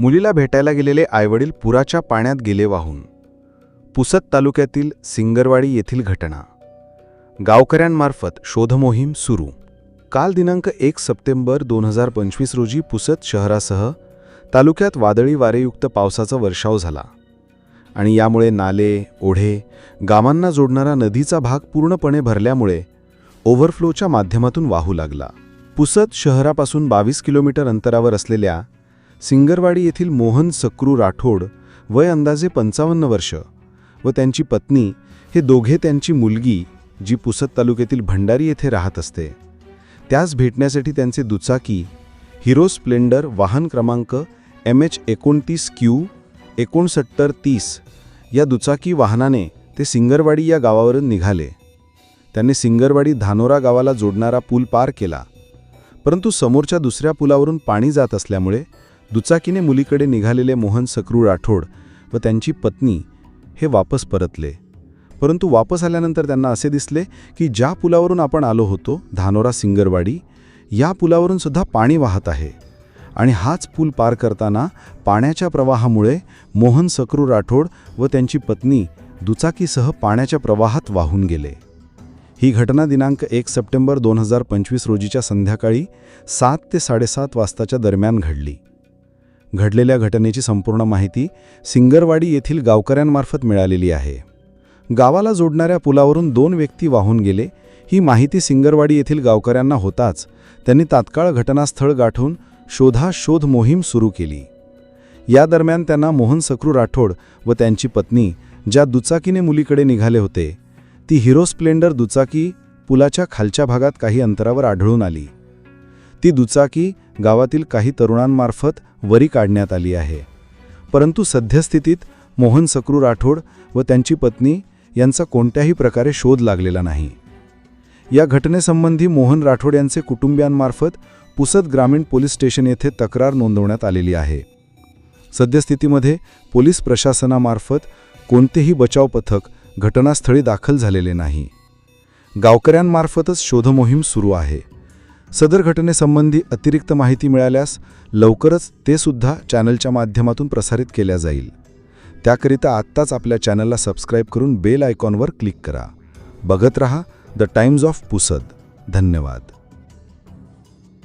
मुलीला भेटायला गेलेले आईवडील पुराच्या पाण्यात गेले वाहून. पुसद तालुक्यातील सिंगरवाडी येथील घटना. गावकऱ्यांमार्फत शोधमोहीम सुरू. काल दिनांक एक सप्टेंबर दोन हजार पंचवीस रोजी पुसद शहरासह तालुक्यात वादळी वारेयुक्त पावसाचा वर्षाव झाला. आणि यामुळे नाले ओढे गावांना जोडणारा नदीचा भाग पूर्णपणे भरल्यामुळे ओव्हरफ्लोच्या माध्यमातून वाहू लागला. पुसद शहरापासून बावीस किलोमीटर अंतरावर असलेल्या सिंगरवाडी येथील मोहन सक्रू राठोड वय अंदाजे पंचावन्न वर्ष व त्यांची पत्नी हे दोघे त्यांची मुलगी जी पुसद तालुक्यातील भंडारी येथे राहत असते. त्यास भेटण्यासाठी त्यांचे दुचाकी हिरो स्प्लेंडर वाहन क्रमांक एम एच एकोणतीस क्यू एकोणसत्तर तीस या दुचाकी वाहनाने ते सिंगरवाडी या गावावरून निघाले. त्यांनी सिंगरवाडी धानोरा गावाला जोडणारा पूल पार केला. परंतु समोरच्या दुसऱ्या पुलावरून पाणी जात असल्यामुळे दुचाकीने मुलीकडे निघालेले मोहन सक्रू राठोड व त्यांची पत्नी हे वापस परतले. परंतु वापस आल्यानंतर त्यांना असे दिसले की ज्या पुलावरून आपण आलो होतो धानोरा सिंगरवाडी या पुलावरून सुद्धा पाणी वाहत आहे. आणि हाच पूल पार करताना पाण्याच्या प्रवाहामुळे मोहन सक्रू राठोड व त्यांची पत्नी दुचाकीसह पाण्याच्या प्रवाहात वाहून गेले. ही घटना दिनांक एक सप्टेंबर दोन हजार पंचवीस रोजीच्या संध्याकाळी सात ते साडेसात वाजताच्या दरम्यान घडली. घडलेल्या घटनेची संपूर्ण माहिती सिंगरवाडी येथील गावकऱ्यांमार्फत मिळालेली आहे. गावाला जोडणाऱ्या पुलावरून दोन व्यक्ती वाहून गेले. ही माहिती सिंगरवाडी येथील गावकऱ्यांना होताच त्यांनी तात्काळ घटनास्थळ गाठून शोधाशोध मोहीम सुरू केली. या दरम्यान त्यांना मोहन सक्रू राठोड व त्यांची पत्नी ज्या दुचाकीने मुलीकडे निघाले होते ती हिरो स्प्लेंडर दुचाकी पुलाच्या खालच्या भागात काही अंतरावर आढळून आली. ती दुचाकी गावातील काही तरुणांमार्फत वरी काढण्यात आली आहे. परंतु सध्यस्थितीत मोहन सक्रू राठोड व त्यांची पत्नी यांचा कोणत्याही प्रकारे शोध लागलेला नाही. या घटनेसंबंधी मोहन राठोड यांचे कुटुंबियांमार्फत पुसद ग्रामीण पोलीस स्टेशन येथे तक्रार नोंदवण्यात आलेली आहे. सद्यस्थितीमध्ये पोलीस प्रशासनामार्फत कोणतेही बचाव पथक घटनास्थळी दाखल झालेले नाही. गावकऱ्यांमार्फतच शोधमोहीम सुरू आहे. सदर घटनेसंबंधी अतिरिक्त माहिती मिळाल्यास लवकरच ते सुद्धा चॅनलच्या माध्यमातून प्रसारित केल्या जाईल. त्याकरिता आत्ताच आपल्या चॅनलला सबस्क्राईब करून बेल आयकॉनवर क्लिक करा. बघत रहा द टाइम्स ऑफ पुसद. धन्यवाद.